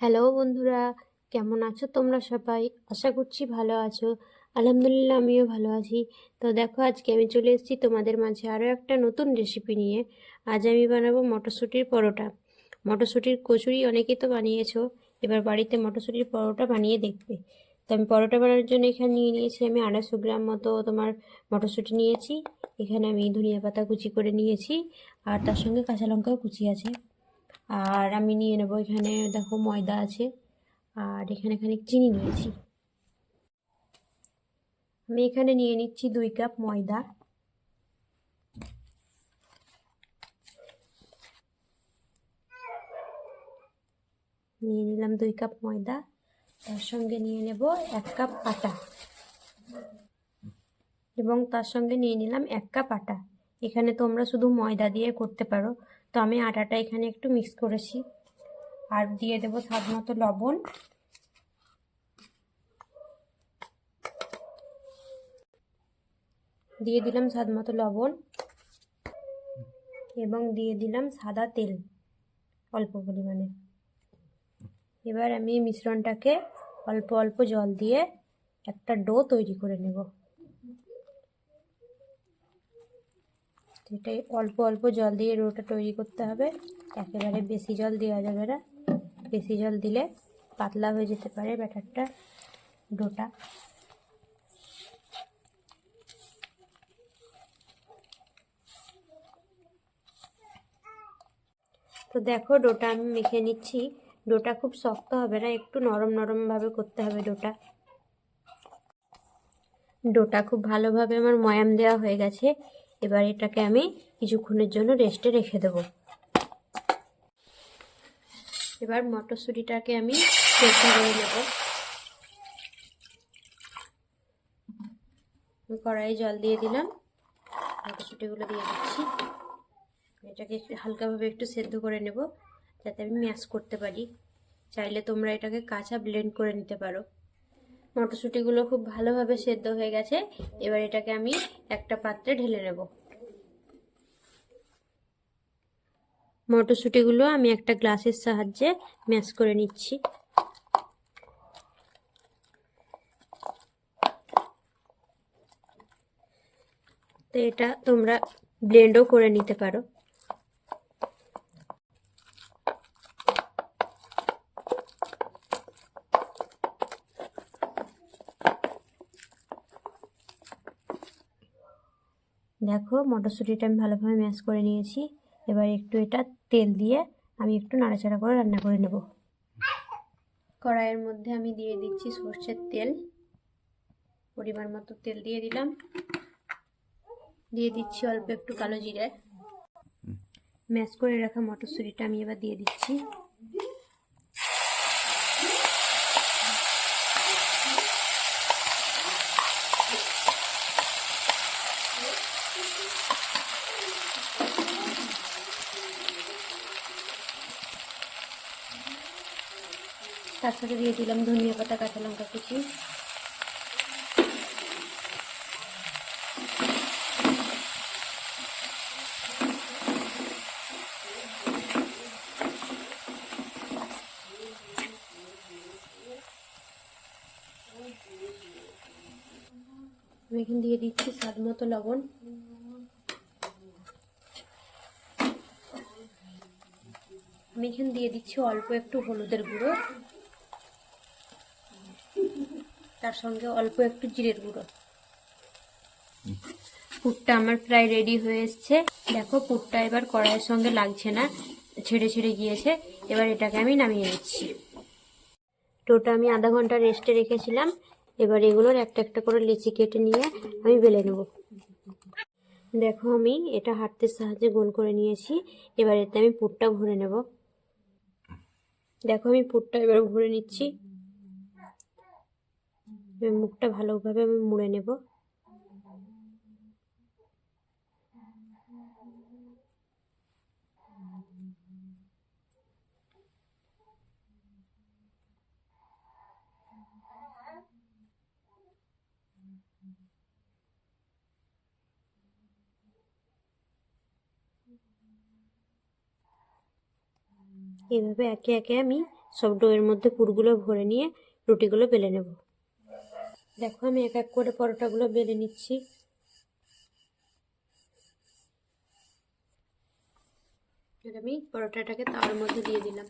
Hello বন্ধুরা, কেমন আছো তোমরা সবাই? আশা করছি ভালো আছো। আলহামদুলিল্লাহ আমিও ভালো আছি। তো দেখো, আজকে আমি চলে এসেছি তোমাদের মাঝে আরও একটা নতুন রেসিপি নিয়ে। আজ আমি বানাবো মটরশুঁটির পরোটা। মটরশুঁটির কচুরি অনেকেই তো বানিয়েছো, এবার বাড়িতে মটরশুঁটির পরোটা বানিয়ে দেখবে। তো আমি পরোটা বানানোর জন্য এখানে নিয়ে নিয়েছি আমি আড়াইশো গ্রাম মতো তোমার মটরশুঁটি নিয়েছি। এখানে আমি ধনিয়া পাতা কুচি করে নিয়েছি, আর তার সঙ্গে কাঁচা লঙ্কাও কুচি আছে। আর আমি নিয়ে নেব এখানে, দেখো ময়দা আছে, আর এখানে খানিক চিনি নিয়েছি। আমি এখানে নিয়ে নিচ্ছি দুই কাপ ময়দা। নিয়ে নিলাম দুই কাপ ময়দা, তার সঙ্গে নিয়ে নেব এক কাপ আটা। এবং তার সঙ্গে নিয়ে নিলাম এক কাপ আটা। এখানে তোমরা শুধু ময়দা দিয়ে করতে পারো। তো আমি আটাটা এখানে একটু মিক্স করেছি। আর দিয়ে দেব স্বাদ মতো লবণ। দিয়ে দিলাম স্বাদ মতো লবণ। এবং দিয়ে দিলাম সাদা তেল, অল্প পরিমাণে। এবার আমি মিশ্রণটাকে অল্প অল্প জল দিয়ে একটা ডো তৈরি করে নেব। এটাই অল্প অল্প জল দিয়ে ডোটা তৈরি করতে হবে। একেবারে বেশি জল দেওয়া যাবে না। বেশি জল দিলে পাতলা হয়ে যেতে পারে ব্যাটারটা ডোটা তো দেখো ডোটা আমি মেখে নিচ্ছি। ডোটা খুব শক্ত হবে না, একটু নরম নরমভাবে করতে হবে ডোটা ডোটা খুব ভালোভাবে আমার ময়াম দেওয়া হয়ে গেছে। এবার এটাকে আমি কিছুক্ষণের জন্য রেস্টে রেখে দেব। এবার মটরশুঁটিটাকে আমি সেদ্ধ করে নেব। কড়াই জল দিয়ে দিলাম। মটরশুঁটিগুলো দিয়ে দিচ্ছি। এটাকে হালকাভাবে একটু সেদ্ধ করে নেব, যাতে আমি ম্যাশ করতে পারি। চাইলে তোমরা এটাকে কাঁচা ব্লেন্ড করে নিতে পারো। মটরশুঁটিগুলো খুব ভালোভাবে সেদ্ধ হয়ে গেছে। এবার এটাকে আমি একটা পাত্রে ঢেলে নেব। মটরশুঁটিগুলো আমি একটা গ্লাসের সাহায্যে ম্যাশ করে নিচ্ছি। তো এটা তোমরা ব্লেন্ডও করে নিতে পারো। দেখো মটরশুঁটিটা আমি ভালোভাবে ম্যাশ করে নিয়েছি। এবার একটু এটা তেল দিয়ে আমি একটু নাড়াচাড়া করে রান্না করে নেব। কড়াইয়ের মধ্যে আমি দিয়ে দিচ্ছি সর্ষের তেল। পরিমাণ মতো তেল দিয়ে দিলাম। দিয়ে দিচ্ছি অল্প একটু কালো জিরে। ম্যাশ করে রাখা মটরশুঁটিটা আমি এবার দিয়ে দিচ্ছি। তার সাথে দিয়ে দিলাম ধনিয়া পাতা, কাঁচা লঙ্কা কুচি। দিয়ে দিচ্ছি স্বাদ মতো লবণ। আমি এখানে দিয়ে দিচ্ছি অল্প একটু হলুদের গুঁড়ো। তার সঙ্গে অল্প একটু জিরের গুঁড়ো। পুরটা আমার প্রায় রেডি হয়ে এসছে। দেখো, পুরটা এবার কড়াইয়ের সঙ্গে লাগছে না, ছেড়ে ছেড়ে গিয়েছে। এবার এটাকে আমি নামিয়ে নিচ্ছি। টোটা আমি আধা ঘণ্টা রেস্টে রেখেছিলাম। এবার এগুলোর একটা একটা করে লেচি কেটে নিয়ে আমি বেলে নেব। দেখো, আমি এটা হাতের সাহায্যে গোল করে নিয়েছি। এবার এতে আমি পুরটা ভরে নেব। দেখো, আমি পুরটা এবার ভরে নিচ্ছি। মুখটা ভালোভাবে আমি মুড়ে নেব। এভাবে একে একে আমি সব ডোয়ের মধ্যে পুরগুলো ভরে নিয়ে রুটিগুলো বেলে নেব। দেখো, আমি এক এক করে পরোটাগুলো বেলে নিচ্ছি। আমি পরোটাটাকে তাওয়ার মধ্যে দিয়ে দিলাম।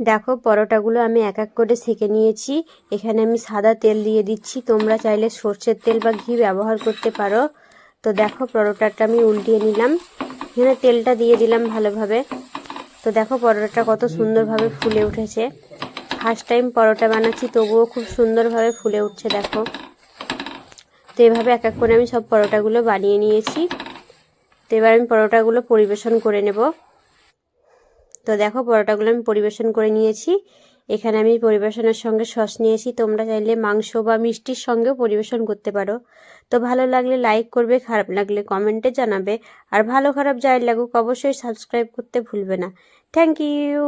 দেখো, পরোটাগুলো আমি এক এক করে সেঁকে নিয়েছি। এখানে আমি সাদা তেল দিয়ে দিচ্ছি। তোমরা চাইলে সর্ষের তেল বা ঘি ব্যবহার করতে পারো। তো দেখো পরোটাটা আমি উল্টিয়ে নিলাম। এখানে তেলটা দিয়ে দিলাম ভালোভাবে। তো দেখো পরোটাটা কত সুন্দরভাবে ফুলে উঠেছে। ফার্স্ট টাইম পরোটা বানাচ্ছি, তবুও খুব সুন্দরভাবে ফুলে উঠছে, দেখো। তো এভাবে এক এক করে আমি সব পরোটাগুলো বানিয়ে নিয়েছি। তো এবার আমি পরোটাগুলো পরিবেশন করে নেব। তো দেখো পরোটাগুলো আমি পরিবেশন করে নিয়েছি। এখানে আমি পরিবেশনের সঙ্গে সস নিয়েছি। তোমরা চাইলে মাংস বা মিষ্টির সঙ্গেও পরিবেশন করতে পারো। তো ভালো লাগলে লাইক করবে, খারাপ লাগলে কমেন্টে জানাবে। আর ভালো খারাপ যাই লাগুক, অবশ্যই সাবস্ক্রাইব করতে ভুলবে না। Thank you